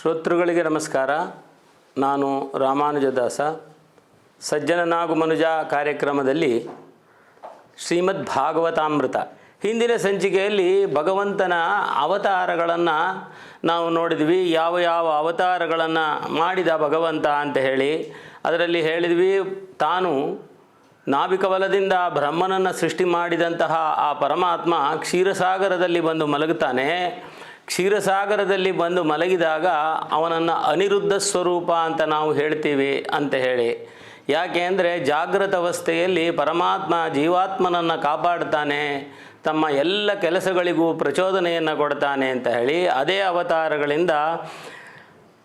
ಶ್ರೋತೃಗಳಿಗೆ ನಮಸ್ಕಾರ. ನಾನು ರಾಮಾನುಜದಾಸ. ಸಜ್ಜನ ಮನುಜ ಕಾರ್ಯಕ್ರಮದಲ್ಲಿ ಶ್ರೀಮದ್ ಭಾಗವತಾಮೃತ. ಹಿಂದಿನ ಸಂಚಿಕೆಯಲ್ಲಿ ಭಗವಂತನ ಅವತಾರಗಳನ್ನು ನಾವು ನೋಡಿದ್ವಿ. ಯಾವ ಯಾವ ಅವತಾರಗಳನ್ನು ಮಾಡಿದ ಭಗವಂತ ಅಂತ ಹೇಳಿ, ಅದರಲ್ಲಿ ಹೇಳಿದ್ವಿ, ತಾನು ನಾಭಿಕವಲದಿಂದ ಬ್ರಹ್ಮನನ್ನು ಸೃಷ್ಟಿ ಮಾಡಿದಂತಹ ಆ ಪರಮಾತ್ಮ ಕ್ಷೀರಸಾಗರದಲ್ಲಿ ಬಂದು ಮಲಗುತ್ತಾನೆ. ಕ್ಷೀರಸಾಗರದಲ್ಲಿ ಬಂದು ಮಲಗಿದಾಗ ಅವನನ್ನು ಅನಿರುದ್ಧ ಸ್ವರೂಪ ಅಂತ ನಾವು ಹೇಳ್ತೀವಿ ಅಂತ ಹೇಳಿ. ಯಾಕೆ ಅಂದರೆ ಜಾಗೃತ ಅವಸ್ಥೆಯಲ್ಲಿ ಪರಮಾತ್ಮ ಜೀವಾತ್ಮನನ್ನು ಕಾಪಾಡ್ತಾನೆ, ತಮ್ಮ ಎಲ್ಲ ಕೆಲಸಗಳಿಗೂ ಪ್ರಚೋದನೆಯನ್ನು ಕೊಡ್ತಾನೆ ಅಂತ ಹೇಳಿ ಅದೇ ಅವತಾರಗಳಿಂದ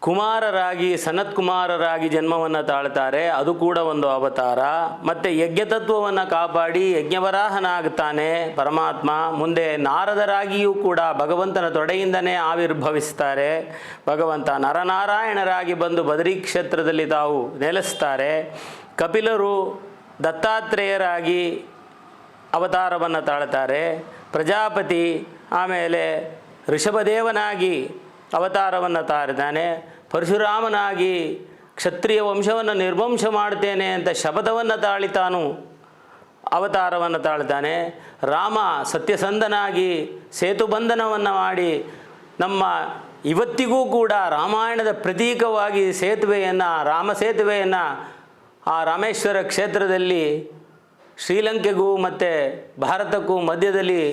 ಕುಮಾರರಾಗಿ, ಸನತ್ ಕುಮಾರರಾಗಿ ಜನ್ಮವನ್ನು ತಾಳ್ತಾರೆ. ಅದು ಕೂಡ ಒಂದು ಅವತಾರ. ಮತ್ತು ಯಜ್ಞತತ್ವವನ್ನು ಕಾಪಾಡಿ ಯಜ್ಞವರಾಹನಾಗ್ತಾನೆ. ಪರಮಾತ್ಮ ಮುಂದೆ ನಾರದರಾಗಿಯೂ ಕೂಡ ಭಗವಂತನ ತೊಡೆಯಿಂದನೇ ಆವಿರ್ಭವಿಸ್ತಾರೆ. ಭಗವಂತ ನರನಾರಾಯಣರಾಗಿ ಬಂದು ಬದರಿ ಕ್ಷೇತ್ರದಲ್ಲಿ ತಾವು ನೆಲೆಸ್ತಾರೆ. ಕಪಿಲರು ದತ್ತಾತ್ರೇಯರಾಗಿ ಅವತಾರವನ್ನು ತಾಳ್ತಾರೆ. ಪ್ರಜಾಪತಿ ಆಮೇಲೆ ಋಷಭದೇವನಾಗಿ ಅವತಾರವನ್ನು ತಾರಿದ್ದಾನೆ. ಪರಶುರಾಮನಾಗಿ ಕ್ಷತ್ರಿಯ ವಂಶವನ್ನು ನಿರ್ವಂಶ ಮಾಡ್ತೇನೆ ಅಂತ ಶಪಥವನ್ನು ತಾಳಿತಾನು, ಅವತಾರವನ್ನು ತಾಳ್ತಾನೆ. ರಾಮ ಸತ್ಯಸಂಧನಾಗಿ ಸೇತುಬಂಧನವನ್ನು ಮಾಡಿ ನಮ್ಮ ಇವತ್ತಿಗೂ ಕೂಡ ರಾಮಾಯಣದ ಪ್ರತೀಕವಾಗಿ ಸೇತುವೆಯನ್ನು, ರಾಮ ಸೇತುವೆಯನ್ನು ಆ ರಾಮೇಶ್ವರ ಕ್ಷೇತ್ರದಲ್ಲಿ, ಶ್ರೀಲಂಕೆಗೂ ಮತ್ತು ಭಾರತಕ್ಕೂ ಮಧ್ಯದಲ್ಲಿ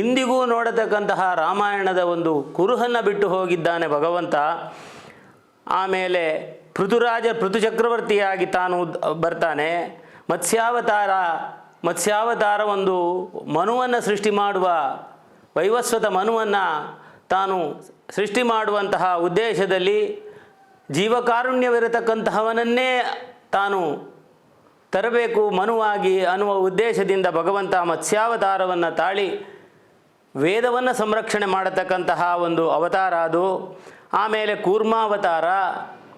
ಇಂದಿಗೂ ನೋಡತಕ್ಕಂತಹ ರಾಮಾಯಣದ ಒಂದು ಕುರುಹನ್ನು ಬಿಟ್ಟು ಹೋಗಿದ್ದಾನೆ ಭಗವಂತ. ಆಮೇಲೆ ಪೃಥುರಾಜ ಪೃಥುಚಕ್ರವರ್ತಿಯಾಗಿ ತಾನು ಉದ್- ಬರ್ತಾನೆ. ಮತ್ಸ್ಯಾವತಾರ ಮತ್ಸ್ಯಾವತಾರ ಒಂದು ಮನುವನ್ನು ಸೃಷ್ಟಿ ಮಾಡುವ, ವೈವಸ್ವತ ಮನುವನ್ನು ತಾನು ಸೃಷ್ಟಿ ಮಾಡುವಂತಹ ಉದ್ದೇಶದಲ್ಲಿ ಜೀವಕಾರುಣ್ಯವಿರತಕ್ಕಂತಹವನನ್ನೇ ತಾನು ತರಬೇಕು ಮನುವಾಗಿ ಅನ್ನುವ ಉದ್ದೇಶದಿಂದ ಭಗವಂತ ಮತ್ಸ್ಯಾವತಾರವನ್ನು ತಾಳಿ ವೇದವನ್ನು ಸಂರಕ್ಷಣೆ ಮಾಡತಕ್ಕಂತಹ ಒಂದು ಅವತಾರ ಅದು. ಆಮೇಲೆ ಕೂರ್ಮಾವತಾರ,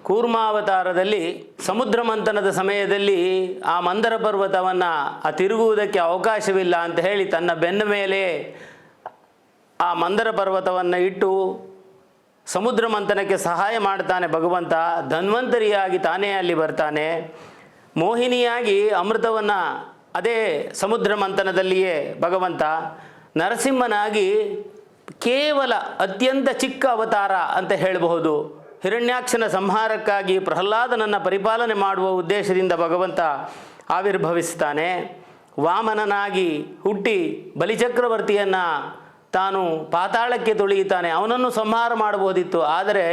ಕೂರ್ಮಾವತಾರದಲ್ಲಿ ಸಮುದ್ರ ಮಂಥನದ ಸಮಯದಲ್ಲಿ ಆ ಮಂದರ ಪರ್ವತವನ್ನು ಆ ತಿರುಗುವುದಕ್ಕೆ ಅವಕಾಶವಿಲ್ಲ ಅಂತ ಹೇಳಿ ತನ್ನ ಬೆನ್ನ ಮೇಲೆ ಆ ಮಂದರ ಪರ್ವತವನ್ನು ಇಟ್ಟು ಸಮುದ್ರ ಮಂಥನಕ್ಕೆ ಸಹಾಯ ಮಾಡ್ತಾನೆ ಭಗವಂತ. ಧನ್ವಂತರಿಯಾಗಿ ತಾನೇ ಅಲ್ಲಿ ಬರ್ತಾನೆ. ಮೋಹಿನಿಯಾಗಿ ಅಮೃತವನ್ನು ಅದೇ ಸಮುದ್ರ ಮಂಥನದಲ್ಲಿಯೇ ಭಗವಂತ ನರಸಿಂಹನಾಗಿ ಕೇವಲ ಅತ್ಯಂತ ಚಿಕ್ಕ ಅವತಾರ ಅಂತ ಹೇಳಬಹುದು. ಹಿರಣ್ಯಾಕ್ಷನ ಸಂಹಾರಕ್ಕಾಗಿ ಪ್ರಹ್ಲಾದನನ್ನು ಪರಿಪಾಲನೆ ಮಾಡುವ ಉದ್ದೇಶದಿಂದ ಭಗವಂತ ಆವಿರ್ಭವಿಸ್ತಾನೆ. ವಾಮನನಾಗಿ ಹುಟ್ಟಿ ಬಲಿಚಕ್ರವರ್ತಿಯನ್ನು ತಾನು ಪಾತಾಳಕ್ಕೆ ತುಳಿಯುತ್ತಾನೆ. ಅವನನ್ನು ಸಂಹಾರ ಮಾಡಬಹುದಿತ್ತು. ಆದರೆ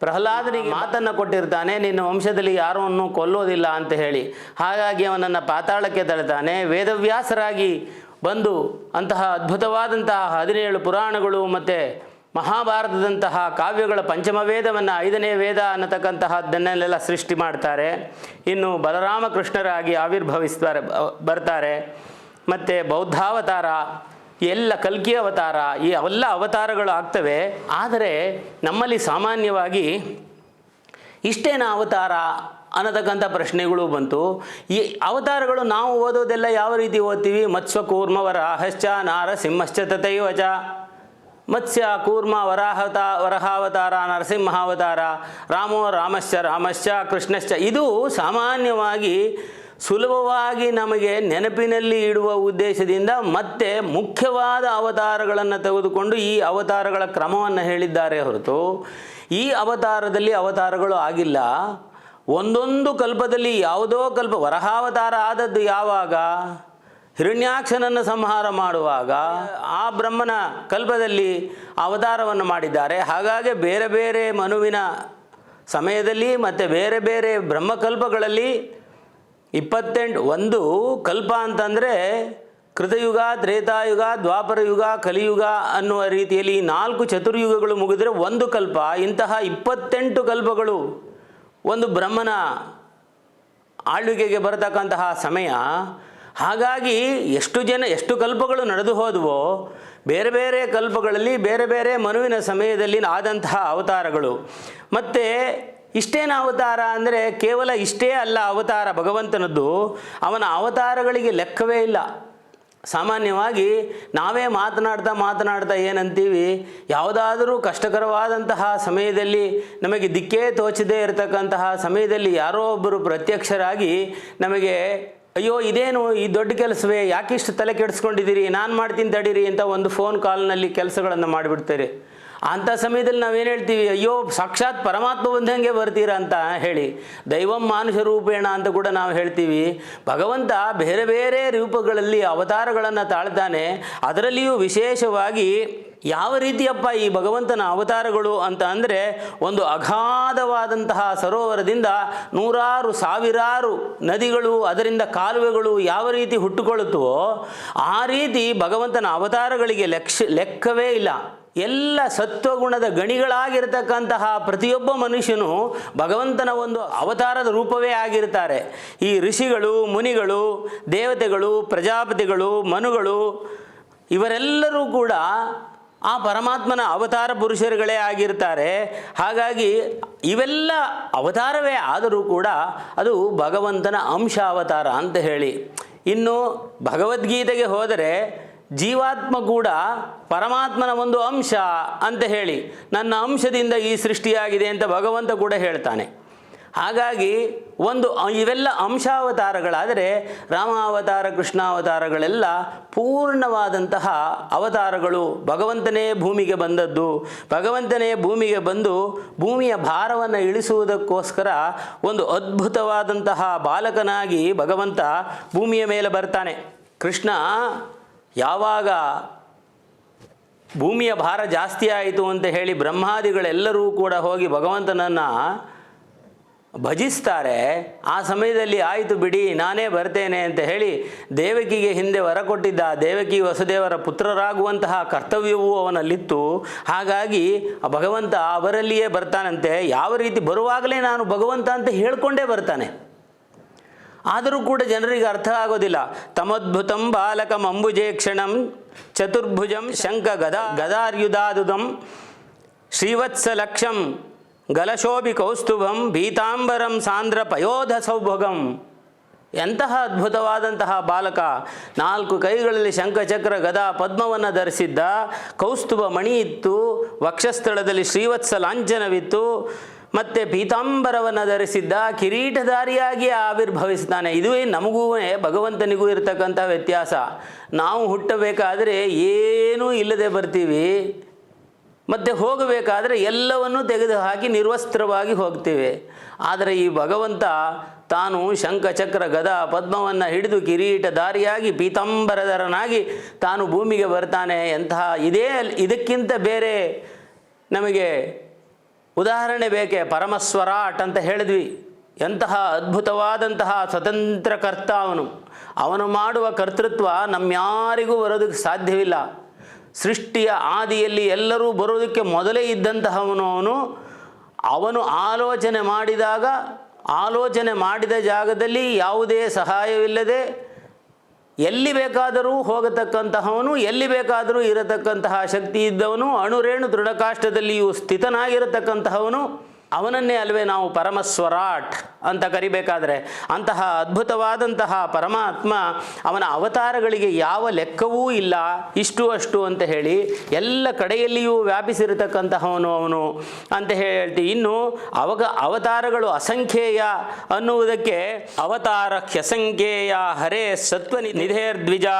ಪ್ರಹ್ಲಾದನಿಗೆ ಮಾತನ್ನು ಕೊಟ್ಟಿರ್ತಾನೆ, ನಿನ್ನ ವಂಶದಲ್ಲಿ ಯಾರನ್ನು ಕೊಲ್ಲೋದಿಲ್ಲ ಅಂತ ಹೇಳಿ. ಹಾಗಾಗಿ ಅವನನ್ನು ಪಾತಾಳಕ್ಕೆ ತಳ್ತಾನೆ. ವೇದವ್ಯಾಸರಾಗಿ ಬಂದು ಅಂತಹ ಅದ್ಭುತವಾದಂತಹ ಹದಿನೇಳು ಪುರಾಣಗಳು ಮತ್ತು ಮಹಾಭಾರತದಂತಹ ಕಾವ್ಯಗಳ ಪಂಚಮ ವೇದವನ್ನು ಐದನೇ ವೇದ ಅನ್ನತಕ್ಕಂತಹದ್ದನ್ನೆಲ್ಲ ಸೃಷ್ಟಿ ಮಾಡ್ತಾರೆ. ಇನ್ನು ಬಲರಾಮಕೃಷ್ಣರಾಗಿ ಆವಿರ್ಭವಿಸ್ತಾರೆ ಬರ್ತಾರೆ. ಮತ್ತು ಬೌದ್ಧಾವತಾರ, ಎಲ್ಲ ಕಲ್ಕಿ ಅವತಾರ, ಈ ಅವೆಲ್ಲ ಅವತಾರಗಳು ಆಗ್ತವೆ. ಆದರೆ ನಮ್ಮಲ್ಲಿ ಸಾಮಾನ್ಯವಾಗಿ ಇಷ್ಟೇನ ಅವತಾರ? ಅನ್ನತಕ್ಕಂಥ ಪ್ರಶ್ನೆಗಳು ಬಂತು. ಈ ಅವತಾರಗಳು ನಾವು ಓದೋದೆಲ್ಲ ಯಾವ ರೀತಿ ಓದ್ತೀವಿ? ಮತ್ಸ್ವ ಕೂರ್ಮ ವರಾಹಶ್ಚ ನಾರ ಸಿಂಹಶ್ಚ ತಥೈವಚ ಮತ್ಸ್ಯ ಕೂರ್ಮ ವರಾಹತ ವರಹಾವತಾರ, ನರಸಿಂಹಾವತಾರ, ರಾಮೋ ರಾಮಶ್ಚ ರಾಮಶ್ಚ ಕೃಷ್ಣಶ್ಚ. ಇದು ಸಾಮಾನ್ಯವಾಗಿ ಸುಲಭವಾಗಿ ನಮಗೆ ನೆನಪಿನಲ್ಲಿ ಇಡುವ ಉದ್ದೇಶದಿಂದ ಮತ್ತೆ ಮುಖ್ಯವಾದ ಅವತಾರಗಳನ್ನು ತೆಗೆದುಕೊಂಡು ಈ ಅವತಾರಗಳ ಕ್ರಮವನ್ನು ಹೇಳಿದ್ದಾರೆ ಹೊರತು. ಈ ಅವತಾರದಲ್ಲಿ ಅವತಾರಗಳು ಆಗಿಲ್ಲ. ಒಂದೊಂದು ಕಲ್ಪದಲ್ಲಿ ಯಾವುದೋ ಕಲ್ಪ, ವರಹಾವತಾರ ಆದದ್ದು ಯಾವಾಗ? ಹಿರಣ್ಯಾಕ್ಷನನ್ನು ಸಂಹಾರ ಮಾಡುವಾಗ ಆ ಬ್ರಹ್ಮನ ಕಲ್ಪದಲ್ಲಿ ಅವತಾರವನ್ನು ಮಾಡಿದ್ದಾರೆ. ಹಾಗಾಗಿ ಬೇರೆ ಬೇರೆ ಮನುವಿನ ಸಮಯದಲ್ಲಿ ಮತ್ತು ಬೇರೆ ಬೇರೆ ಬ್ರಹ್ಮಕಲ್ಪಗಳಲ್ಲಿ ಇಪ್ಪತ್ತೆಂಟು, ಒಂದು ಕಲ್ಪ ಅಂತಂದರೆ ಕೃತಯುಗ, ತ್ರೇತಾಯುಗ ದ್ವಾಪರ ಯುಗ ಕಲಿಯುಗ ಅನ್ನುವ ರೀತಿಯಲ್ಲಿ ನಾಲ್ಕು ಚತುರ್ಯುಗಗಳು ಮುಗಿದರೆ ಒಂದು ಕಲ್ಪ. ಇಂತಹ ಇಪ್ಪತ್ತೆಂಟು ಕಲ್ಪಗಳು ಒಂದು ಬ್ರಹ್ಮನ ಆಳ್ವಿಕೆಗೆ ಬರತಕ್ಕಂತಹ ಸಮಯ, ಹಾಗಾಗಿ ಎಷ್ಟು ಜನ, ಎಷ್ಟು ಕಲ್ಪಗಳು ನಡೆದು ಹೋದವೋ, ಬೇರೆ ಬೇರೆ ಕಲ್ಪಗಳಲ್ಲಿ, ಬೇರೆ ಬೇರೆ ಮನುವಿನ ಸಮಯದಲ್ಲಿ ಆದಂತಹ ಅವತಾರಗಳು. ಮತ್ತು ಇಷ್ಟೇನ ಅವತಾರ ಅಂದರೆ ಕೇವಲ ಇಷ್ಟೇ ಅಲ್ಲ ಅವತಾರ ಭಗವಂತನದ್ದು, ಅವನ ಅವತಾರಗಳಿಗೆ ಲೆಕ್ಕವೇ ಇಲ್ಲ. ಸಾಮಾನ್ಯವಾಗಿ ನಾವೇ ಮಾತನಾಡ್ತಾ ಮಾತನಾಡ್ತಾ ಏನಂತೀವಿ? ಯಾವುದಾದರೂ ಕಷ್ಟಕರವಾದಂತಹ ಸಮಯದಲ್ಲಿ ನಮಗೆ ದಿಕ್ಕೇ ತೋಚದೇ ಇರತಕ್ಕಂತಹ ಸಮಯದಲ್ಲಿ ಯಾರೋ ಒಬ್ಬರು ಪ್ರತ್ಯಕ್ಷರಾಗಿ ನಮಗೆ, ಅಯ್ಯೋ, ಇದೇನು ಈ ದೊಡ್ಡ ಕೆಲಸವೇ? ಯಾಕಿಷ್ಟು ತಲೆ ಕೆಡಿಸ್ಕೊಂಡಿದ್ದೀರಿ? ನಾನು ಮಾಡ್ತೀನಿ ತಡೀರಿ ಅಂತ ಒಂದು ಫೋನ್ ಕಾಲ್ನಲ್ಲಿ ಕೆಲಸಗಳನ್ನು ಮಾಡಿಬಿಡ್ತಾರೆ. ಅಂಥ ಸಮಯದಲ್ಲಿ ನಾವೇನು ಹೇಳ್ತೀವಿ, ಅಯ್ಯೋ, ಸಾಕ್ಷಾತ್ ಪರಮಾತ್ಮ ಬಂದಂಗೆ ಬರ್ತೀರಾ ಅಂತ ಹೇಳಿ, ದೈವಂ ಮಾನುಷ ರೂಪೇಣ ಅಂತ ಕೂಡ ನಾವು ಹೇಳ್ತೀವಿ. ಭಗವಂತ ಬೇರೆ ಬೇರೆ ರೂಪಗಳಲ್ಲಿ ಅವತಾರಗಳನ್ನು ತಾಳ್ತಾನೆ. ಅದರಲ್ಲಿಯೂ ವಿಶೇಷವಾಗಿ ಯಾವ ರೀತಿಯಪ್ಪ ಈ ಭಗವಂತನ ಅವತಾರಗಳು ಅಂತ ಅಂದರೆ, ಒಂದು ಅಗಾಧವಾದಂತಹ ಸರೋವರದಿಂದ ನೂರಾರು ಸಾವಿರಾರು ನದಿಗಳು, ಅದರಿಂದ ಕಾಲುವೆಗಳು ಯಾವ ರೀತಿ ಹುಟ್ಟುಕೊಳ್ಳುತ್ತವೋ, ಆ ರೀತಿ ಭಗವಂತನ ಅವತಾರಗಳಿಗೆ ಲೆಕ್ಷ, ಲೆಕ್ಕವೇ ಇಲ್ಲ. ಎಲ್ಲ ಸತ್ವಗುಣದ ಗಣಿಗಳಾಗಿರ್ತಕ್ಕಂತಹ ಪ್ರತಿಯೊಬ್ಬ ಮನುಷ್ಯನು ಭಗವಂತನ ಒಂದು ಅವತಾರದ ರೂಪವೇ ಆಗಿರ್ತಾರೆ ಈ ಋಷಿಗಳು, ಮುನಿಗಳು, ದೇವತೆಗಳು, ಪ್ರಜಾಪತಿಗಳು, ಮನುಗಳು ಇವರೆಲ್ಲರೂ ಕೂಡ ಆ ಪರಮಾತ್ಮನ ಅವತಾರ ಪುರುಷರುಗಳೇ ಆಗಿರ್ತಾರೆ ಹಾಗಾಗಿ ಇವೆಲ್ಲ ಅವತಾರವೇ ಆದರೂ ಕೂಡ ಅದು ಭಗವಂತನ ಅಂಶ ಅವತಾರ ಅಂತ ಹೇಳಿ. ಇನ್ನು ಭಗವದ್ಗೀತೆಗೆ ಹೋದರೆ ಜೀವಾತ್ಮ ಕೂಡ ಪರಮಾತ್ಮನ ಒಂದು ಅಂಶ ಅಂತ ಹೇಳಿ ನನ್ನ ಅಂಶದಿಂದ ಈ ಸೃಷ್ಟಿಯಾಗಿದೆ ಅಂತ ಭಗವಂತ ಕೂಡ ಹೇಳ್ತಾನೆ. ಹಾಗಾಗಿ ಒಂದು ಇವೆಲ್ಲ ಅಂಶಾವತಾರಗಳಾದರೆ ರಾಮಾವತಾರ, ಕೃಷ್ಣಾವತಾರಗಳೆಲ್ಲ ಪೂರ್ಣವಾದಂತಹ ಅವತಾರಗಳು ಭಗವಂತನೇ ಭೂಮಿಗೆ ಬಂದದ್ದು. ಭಗವಂತನೇ ಭೂಮಿಗೆ ಬಂದು ಭೂಮಿಯ ಭಾರವನ್ನು ಇಳಿಸುವುದಕ್ಕೋಸ್ಕರ ಒಂದು ಅದ್ಭುತವಾದಂತಹ ಬಾಲಕನಾಗಿ ಭಗವಂತ ಭೂಮಿಯ ಮೇಲೆ ಬರ್ತಾನೆ. ಕೃಷ್ಣ ಯಾವಾಗ ಭೂಮಿಯ ಭಾರ ಜಾಸ್ತಿ ಆಯಿತು ಅಂತ ಹೇಳಿ ಬ್ರಹ್ಮಾದಿಗಳೆಲ್ಲರೂ ಕೂಡ ಹೋಗಿ ಭಗವಂತನನ್ನು ಭಜಿಸ್ತಾರೆ, ಆ ಸಮಯದಲ್ಲಿ ಆಯಿತು ಬಿಡಿ, ನಾನೇ ಬರ್ತೇನೆ ಅಂತ ಹೇಳಿ ದೇವಕಿಗೆ ಹಿಂದೆ ವರ ಕೊಟ್ಟಿದ್ದ ದೇವಕಿ ವಸುದೇವರ ಪುತ್ರರಾಗುವಂತಹ ಕರ್ತವ್ಯವೂ ಅವನಲ್ಲಿತ್ತು. ಹಾಗಾಗಿ ಭಗವಂತ ಅವರಲ್ಲಿಯೇ ಬರ್ತಾನಂತೆ. ಯಾವ ರೀತಿ ಬರುವಾಗಲೇ ನಾನು ಭಗವಂತ ಅಂತ ಹೇಳ್ಕೊಂಡೇ ಬರ್ತಾನೆ. ಆದರೂ ಕೂಡ ಜನರಿಗೆ ಅರ್ಥ ಆಗೋದಿಲ್ಲ. ತಮದ್ಭುತಂ ಬಾಲಕಂ ಅಂಬುಜೇ ಕ್ಷಣಂ ಚತುರ್ಭುಜಂ ಶಂಖ ಗದಾ ಗದಾರ್ಯುದಾದುದಂ ಶ್ರೀವತ್ಸಲಕ್ಷಂ ಗಲಶೋಭಿ ಕೌಸ್ತುಭಂ ಭೀತಾಂಬರಂ ಸಾಂದ್ರ ಪಯೋಧ ಸೌಭಗಂ. ಎಂತಹ ಅದ್ಭುತವಾದಂತಹ ಬಾಲಕ ನಾಲ್ಕು ಕೈಗಳಲ್ಲಿ ಶಂಖಚಕ್ರ ಗದಾ ಪದ್ಮವನ್ನು ಧರಿಸಿದ್ದ ಕೌಸ್ತುಭ ಮಣಿ ಇತ್ತು ವಕ್ಷಸ್ಥಳದಲ್ಲಿ ಶ್ರೀವತ್ಸ ಲಾಂಛನವಿತ್ತು ಮತ್ತು ಪೀತಾಂಬರವನ್ನು ಧರಿಸಿದ್ದ ಕಿರೀಟಧಾರಿಯಾಗಿ ಆವಿರ್ಭವಿಸ್ತಾನೆ ಇದುವೇ ನಮಗೂ ಭಗವಂತನಿಗೂ ಇರತಕ್ಕಂಥ ವ್ಯತ್ಯಾಸ. ನಾವು ಹುಟ್ಟಬೇಕಾದರೆ ಏನೂ ಇಲ್ಲದೆ ಬರ್ತೀವಿ. ಮತ್ತು ಹೋಗಬೇಕಾದ್ರೆ ಎಲ್ಲವನ್ನೂ ತೆಗೆದುಹಾಕಿ ನಿರ್ವಸ್ತ್ರವಾಗಿ ಹೋಗ್ತೇವೆ. ಆದರೆ ಈ ಭಗವಂತ ತಾನು ಶಂಖ ಚಕ್ರ ಗದ ಪದ್ಮವನ್ನು ಹಿಡಿದು ಕಿರೀಟಧಾರಿಯಾಗಿ ಪೀತಾಂಬರಧರನಾಗಿ ತಾನು ಭೂಮಿಗೆ ಬರ್ತಾನೆ. ಎಂತಹ ಇದೇ, ಇದಕ್ಕಿಂತ ಬೇರೆ ನಮಗೆ ಉದಾಹರಣೆ ಬೇಕೆ? ಪರಮಸ್ವರಾಟ್ ಅಂತ ಹೇಳಿದ್ವಿ. ಎಂತಹ ಅದ್ಭುತವಾದಂತಹ ಸ್ವತಂತ್ರ ಕರ್ತ ಅವನು. ಅವನು ಮಾಡುವ ಕರ್ತೃತ್ವ ನಮ್ಯಾರಿಗೂ ಬರೋದಕ್ಕೆ ಸಾಧ್ಯವಿಲ್ಲ. ಸೃಷ್ಟಿಯ ಆದಿಯಲ್ಲಿ ಎಲ್ಲರೂ ಬರೋದಕ್ಕೆ ಮೊದಲೇ ಇದ್ದಂತಹವನು ಅವನು. ಅವನು ಆಲೋಚನೆ ಮಾಡಿದಾಗ, ಆಲೋಚನೆ ಮಾಡಿದ ಜಾಗದಲ್ಲಿ ಯಾವುದೇ ಸಹಾಯವಿಲ್ಲದೆ ಎಲ್ಲಿ ಬೇಕಾದರೂ ಹೋಗತಕ್ಕಂತಹವನು ಎಲ್ಲಿ ಬೇಕಾದರೂ ಇರತಕ್ಕಂತಹ ಶಕ್ತಿ ಇದ್ದವನು ಅಣುರೇಣು ದೃಢಕಾಷ್ಟದಲ್ಲಿಯೂ ಸ್ಥಿತನಾಗಿರತಕ್ಕಂತಹವನು ಅವನನ್ನೇ ಅಲ್ವೇ ನಾವು ಪರಮಸ್ವರಾಟ್ ಅಂತ ಕರಿಬೇಕಾದ್ರೆ ಅಂತಹ ಅದ್ಭುತವಾದಂತಹ ಪರಮಾತ್ಮ ಅವನ ಅವತಾರಗಳಿಗೆ ಯಾವ ಲೆಕ್ಕವೂ ಇಲ್ಲ, ಇಷ್ಟು ಅಷ್ಟು ಅಂತ ಹೇಳಿ ಎಲ್ಲ ಕಡೆಯಲ್ಲಿಯೂ ವ್ಯಾಪಿಸಿರತಕ್ಕಂತಹವನು ಅವನು ಅಂತ ಹೇಳ್ತಿ. ಇನ್ನು ಅವಗ ಅವತಾರಗಳು ಅಸಂಖ್ಯೇಯ ಅನ್ನುವುದಕ್ಕೆ ಅವತಾರ ಹ್ಯಸಂಖ್ಯೇಯ ಹರೇ ಸತ್ವ ನಿಧೇರ್ದ್ವಿಜಾ